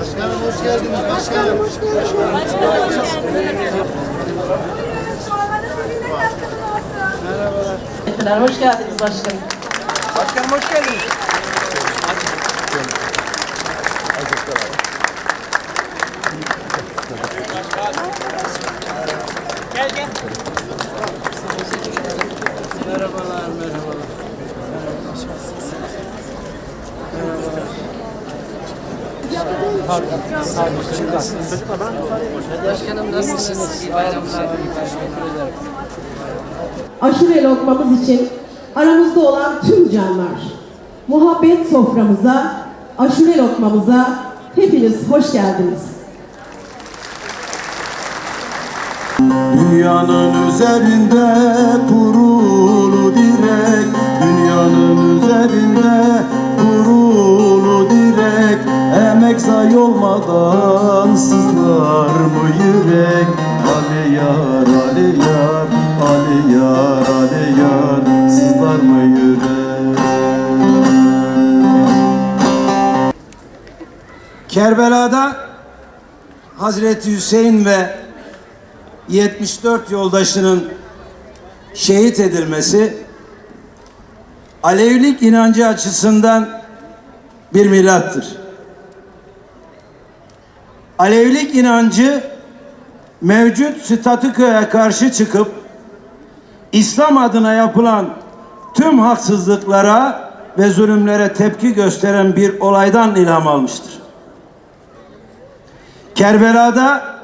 Başkanım hoş geldiniz. Başkanım hoş geldiniz. Teşekkürler, hoş geldiniz başkanım. Başkanım hoş geldiniz. Merhabalar, Başkanım nasılsınız? İyi bayramlar. Teşekkür ederim. aşı ve lokmamız için aramızda olan tüm canlar, muhabbet soframıza, aşı ve lokmamıza hepiniz hoş geldiniz. Dünyanın üzerinde kurulu direk Dünyanın üzerinde kurulu Olmadan sızlar mı yürek Ali yar, Ali yar, Ali yar, Ali yar Sızlar mı yürek Kerbela'da Hazreti Hüseyin ve 74 yoldaşının şehit edilmesi Alevilik inancı açısından bir milattır. Alevilik inancı mevcut statükoya karşı çıkıp İslam adına yapılan tüm haksızlıklara ve zulümlere tepki gösteren bir olaydan ilham almıştır. Kerbela'da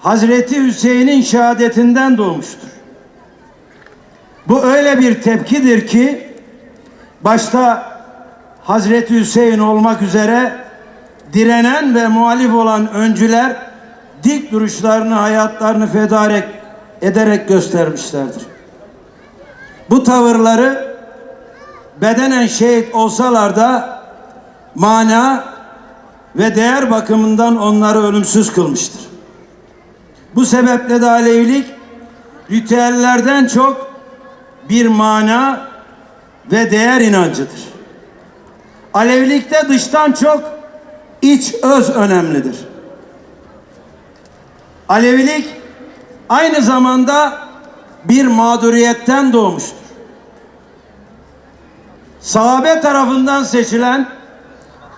Hazreti Hüseyin'in şehadetinden doğmuştur. Bu öyle bir tepkidir ki başta Hazreti Hüseyin olmak üzere direnen ve muhalif olan öncüler dik duruşlarını, hayatlarını feda ederek, göstermişlerdir. Bu tavırları bedenen şehit olsalar da mana ve değer bakımından onları ölümsüz kılmıştır. Bu sebeple de Alevilik ritüellerden çok bir mana ve değer inancıdır. Alevilikte dıştan çok iç öz önemlidir. Alevilik aynı zamanda bir mağduriyetten doğmuştur. Sahabe tarafından seçilen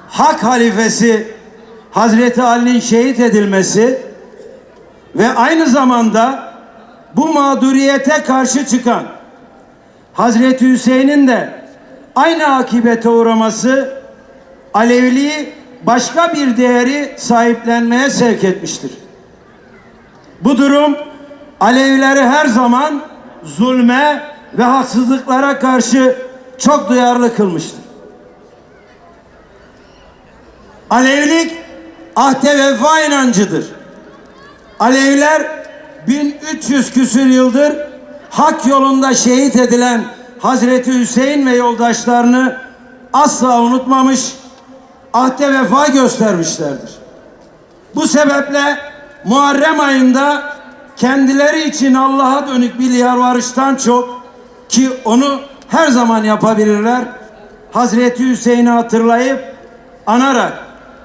hak halifesi Hazreti Ali'nin şehit edilmesi ve aynı zamanda bu mağduriyete karşı çıkan Hazreti Hüseyin'in de aynı akibete uğraması Aleviliği başka bir değeri sahiplenmeye sevk etmiştir. Bu durum Alevileri her zaman zulme ve haksızlıklara karşı çok duyarlı kılmıştır. Alevilik ahde vefa inancıdır. Aleviler 1300 küsür yıldır hak yolunda şehit edilen Hazreti Hüseyin ve yoldaşlarını asla unutmamış, ahde vefa göstermişlerdir. Bu sebeple Muharrem ayında kendileri için Allah'a dönük bir yalvarıştan çok ki onu her zaman yapabilirler. Hazreti Hüseyin'i hatırlayıp anarak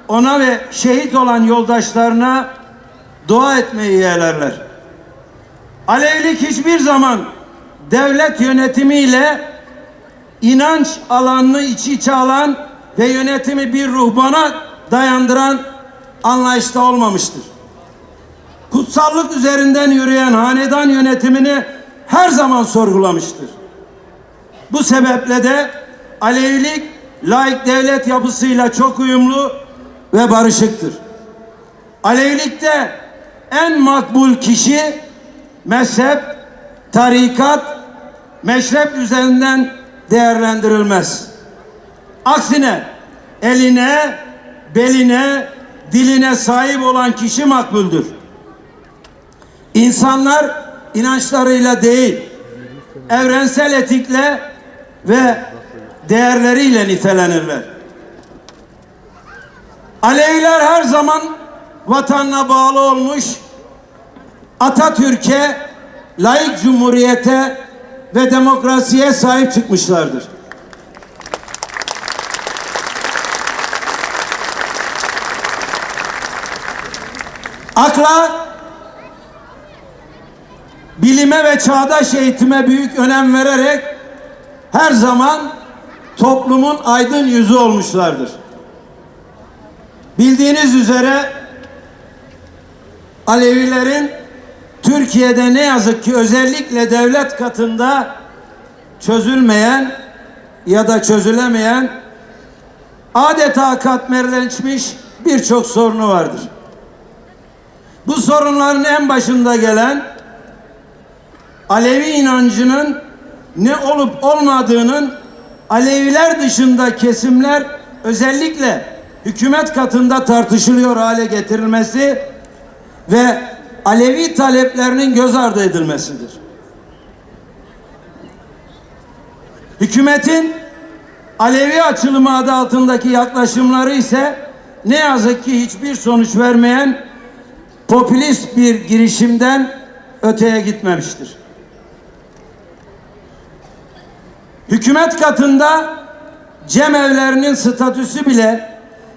ona ve şehit olan yoldaşlarına dua etmeyi yeğlerler. Alevilik hiçbir zaman devlet yönetimiyle inanç alanını iç içe alan ve yönetimi bir ruhbana dayandıran anlayışta olmamıştır. Kutsallık üzerinden yürüyen hanedan yönetimini her zaman sorgulamıştır. Bu sebeple de Alevilik laik devlet yapısıyla çok uyumlu ve barışıktır. Alevilikte en makbul kişi mezhep, tarikat, meşrep üzerinden değerlendirilmez. Aksine eline, beline, diline sahip olan kişi makbuldür. İnsanlar inançlarıyla değil, evrensel etikle ve değerleriyle nitelenirler. Aleviler her zaman vatanına bağlı olmuş, Atatürk'e, layık cumhuriyete ve demokrasiye sahip çıkmışlardır. Akla, bilime ve çağdaş eğitime büyük önem vererek her zaman toplumun aydın yüzü olmuşlardır. Bildiğiniz üzere Alevilerin Türkiye'de ne yazık ki özellikle devlet katında çözülmeyen ya da çözülemeyen adeta katmerleşmiş birçok sorunu vardır. Bu sorunların en başında gelen Alevi inancının ne olup olmadığının Aleviler dışında kesimler özellikle hükümet katında tartışılıyor hale getirilmesi ve Alevi taleplerinin göz ardı edilmesidir. Hükümetin Alevi açılımı adı altındaki yaklaşımları ise ne yazık ki hiçbir sonuç vermeyen popülist bir girişimden öteye gitmemiştir. Hükümet katında cemevlerinin statüsü bile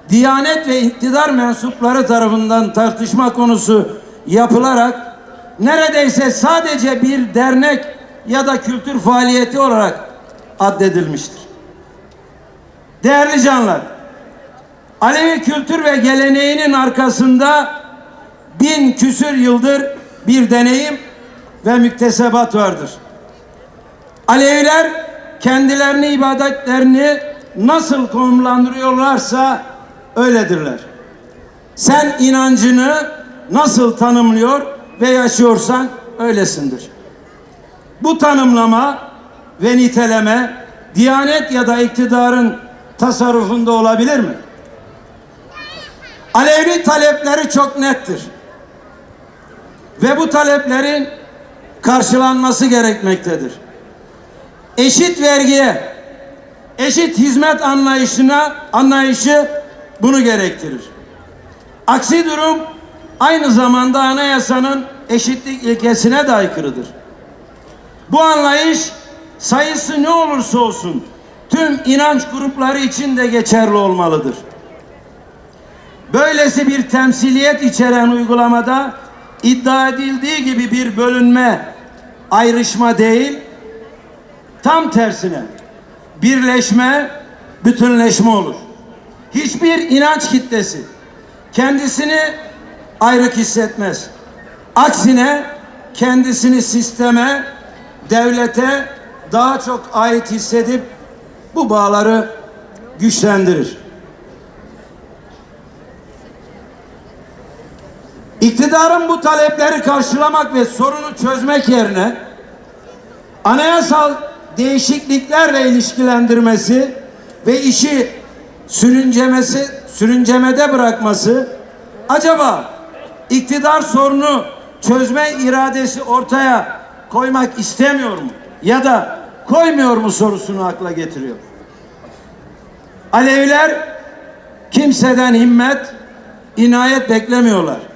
Diyanet ve iktidar mensupları tarafından tartışma konusu yapılarak neredeyse sadece bir dernek ya da kültür faaliyeti olarak addedilmiştir. Değerli canlar, Alevi kültür ve geleneğinin arkasında bin küsür yıldır bir deneyim ve müktesebat vardır. Aleviler kendilerini ibadetlerini nasıl konumlandırıyorlarsa öyledirler. Sen inancını nasıl tanımlıyor ve yaşıyorsan öylesindir. Bu tanımlama ve niteleme Diyanet ya da iktidarın tasarrufunda olabilir mi? Alevi talepleri çok nettir. Ve bu taleplerin karşılanması gerekmektedir. Eşit vergiye, eşit hizmet anlayışına anlayışı bunu gerektirir. Aksi durum aynı zamanda anayasanın eşitlik ilkesine de aykırıdır. Bu anlayış sayısı ne olursa olsun tüm inanç grupları için de geçerli olmalıdır. Böylesi bir temsiliyet içeren uygulamada iddia edildiği gibi bir bölünme, ayrışma değil, tam tersine birleşme, bütünleşme olur. Hiçbir inanç kitlesi kendisini ayrık hissetmez. Aksine kendisini sisteme, devlete daha çok ait hissedip bu bağları güçlendirir. İktidarın bu talepleri karşılamak ve sorunu çözmek yerine anayasal değişikliklerle ilişkilendirmesi ve işi sürüncemesi, sürüncemede bırakması acaba iktidar sorunu çözme iradesi ortaya koymak istemiyor mu? Ya da koymuyor mu sorusunu akla getiriyor. Aleviler kimseden himmet, inayet beklemiyorlar.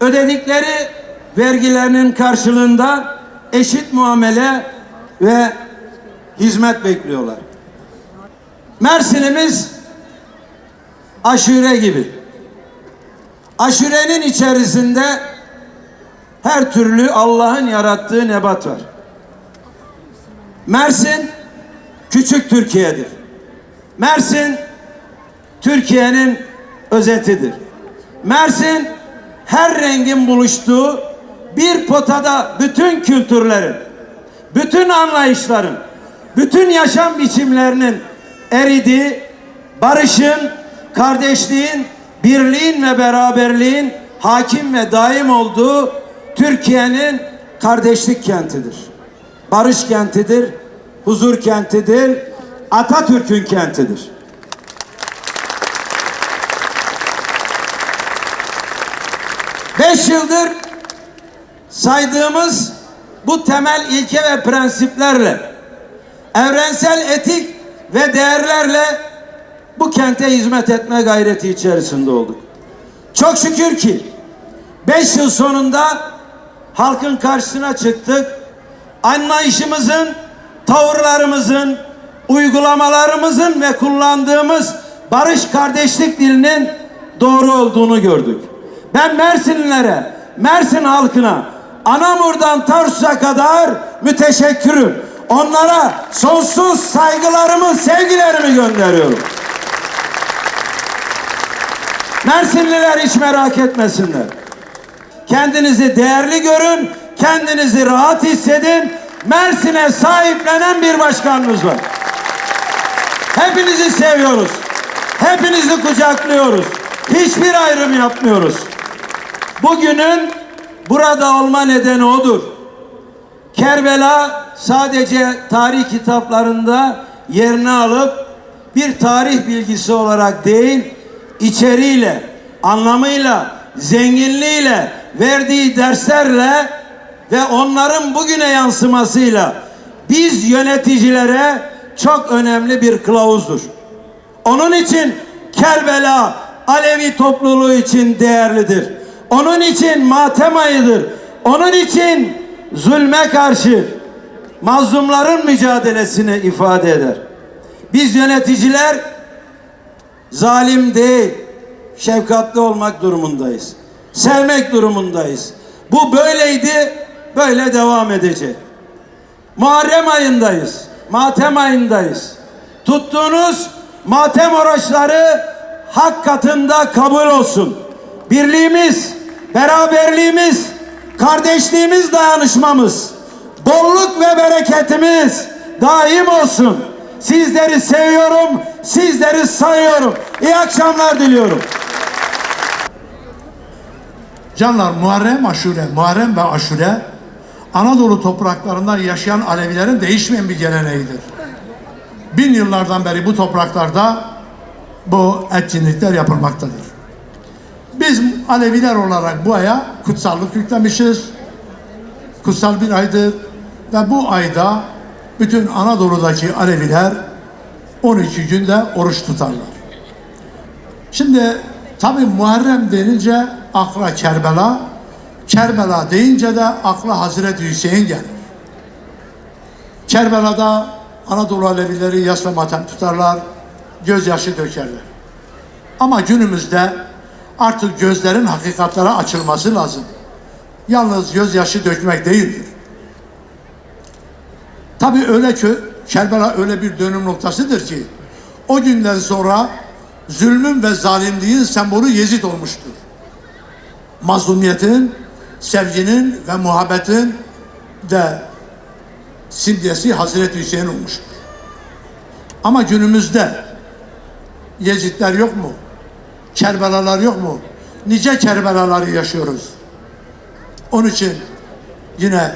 Ödedikleri vergilerinin karşılığında eşit muamele ve hizmet bekliyorlar. Mersin'imiz aşure gibi. Aşurenin içerisinde her türlü Allah'ın yarattığı nebat var. Mersin küçük Türkiye'dir. Mersin Türkiye'nin özetidir. Mersin her rengin buluştuğu bir potada bütün kültürlerin, bütün anlayışların, bütün yaşam biçimlerinin eridiği, barışın, kardeşliğin, birliğin ve beraberliğin hakim ve daim olduğu Türkiye'nin kardeşlik kentidir. Barış kentidir, huzur kentidir, Atatürk'ün kentidir. Beş yıldır saydığımız bu temel ilke ve prensiplerle evrensel etik ve değerlerle bu kente hizmet etme gayreti içerisinde olduk. Çok şükür ki beş yıl sonunda halkın karşısına çıktık. Anlayışımızın, tavırlarımızın, uygulamalarımızın ve kullandığımız barış kardeşlik dilinin doğru olduğunu gördük. Ben Mersinlilere, Mersin halkına, Anamur'dan Tarsus'a kadar müteşekkürüm. Onlara sonsuz saygılarımı, sevgilerimi gönderiyorum. Mersinliler hiç merak etmesinler. Kendinizi değerli görün, kendinizi rahat hissedin. Mersin'e sahiplenen bir başkanımız var. Hepinizi seviyoruz. Hepinizi kucaklıyoruz. Hiçbir ayrım yapmıyoruz. Bugünün burada olma nedeni odur. Kerbela sadece tarih kitaplarında yerini alıp bir tarih bilgisi olarak değil, içeriğiyle, anlamıyla, zenginliğiyle, verdiği derslerle ve onların bugüne yansımasıyla biz yöneticilere çok önemli bir kılavuzdur. Onun için Kerbela Alevi topluluğu için değerlidir. Onun için matem ayıdır. Onun için zulme karşı mazlumların mücadelesini ifade eder. Biz yöneticiler zalim değil, şefkatli olmak durumundayız. Sevmek durumundayız. Bu böyleydi, böyle devam edecek. Muharrem ayındayız. Matem ayındayız. Tuttuğunuz matem oruçları hak katında kabul olsun. Birliğimiz, beraberliğimiz, kardeşliğimiz, dayanışmamız, bolluk ve bereketimiz daim olsun. Sizleri seviyorum, sizleri sayıyorum. İyi akşamlar diliyorum. Canlar Muharrem Aşure, Muharrem ve Aşure Anadolu topraklarında yaşayan Alevilerin değişmeyen bir geleneğidir. Bin yıllardan beri bu topraklarda bu etkinlikler yapılmaktadır. Biz Aleviler olarak bu aya kutsallık yüklemişiz. Kutsal bir aydır ve bu ayda bütün Anadolu'daki Aleviler 12 günde oruç tutarlar. Şimdi tabi Muharrem denince akla Kerbela, Kerbela deyince de akla Hazreti Hüseyin gelir. Kerbela'da Anadolu Alevileri yasla matem tutarlar, gözyaşı dökerler. Ama günümüzde artık gözlerin hakikatlere açılması lazım. Yalnız gözyaşı dökmek değildir. Tabi öyle ki Kerbela öyle bir dönüm noktasıdır ki o günden sonra zulmün ve zalimliğin sembolü Yezid olmuştur. Mazlumiyetin, sevginin ve muhabbetin de simgesi Hazreti Hüseyin olmuştur. Ama günümüzde Yezidler yok mu? Kerbelalar yok mu? Nice Kerbelaları yaşıyoruz. Onun için yine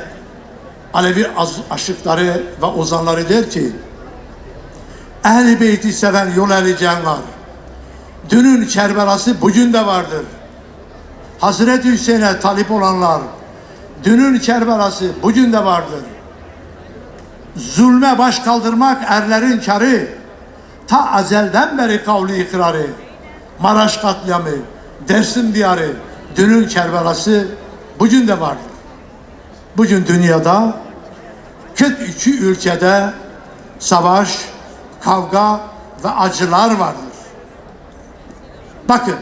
Alevi aşıkları ve ozanları der ki Ehl-i Beyti seven yol eli canlar. Dünün Kerbelası bugün de vardır. Hazreti Hüseyin'e talip olanlar dünün Kerbelası bugün de vardır. Zulme baş kaldırmak erlerin karı. Ta azelden beri kavli ikrarı. Maraş katliamı, Dersim diyarı, dünün Kerbelası bugün de vardır. Bugün dünyada 42 ülkede savaş, kavga ve acılar vardır. Bakın,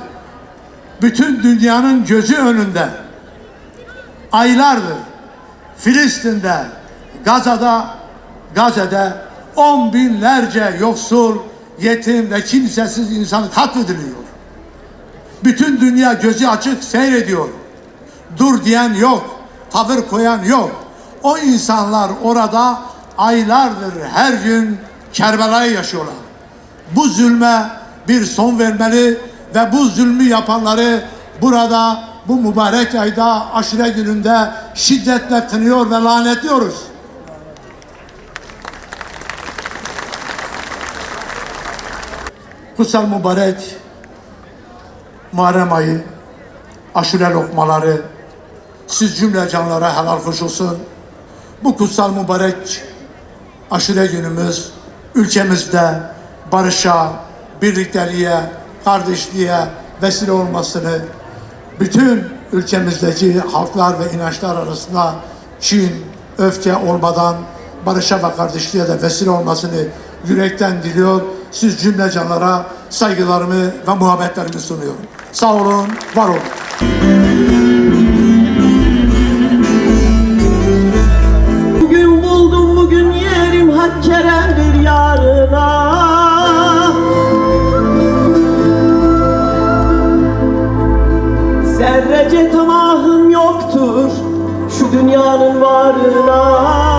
bütün dünyanın gözü önünde aylardır Filistin'de, Gaza'da, Gazze'de on binlerce yoksul, yetim ve kimsesiz insan katlediliyor. Bütün dünya gözü açık seyrediyor. Dur diyen yok, tavır koyan yok. O insanlar orada aylardır her gün Kerbela'yı yaşıyorlar. Bu zulme bir son vermeli ve bu zulmü yapanları burada bu mübarek ayda aşure gününde şiddetle kınıyor ve lanetliyoruz. Kutsal mübarek Muharrem ayı aşure lokmaları siz cümle canlara helal hoş olsun. Bu kutsal mübarek aşure günümüz ülkemizde barışa, birlikteliğe, kardeşliğe vesile olmasını bütün ülkemizdeki halklar ve inançlar arasında kin, öfke olmadan barışa ve kardeşliğe de vesile olmasını yürekten diliyor. Siz cümle canlara saygılarımı ve muhabbetlerimi sunuyorum. Sağ olun, var olun. Bugün buldum bugün yerim hak keremdir yarına. Zerrece tamahım yoktur şu dünyanın varına.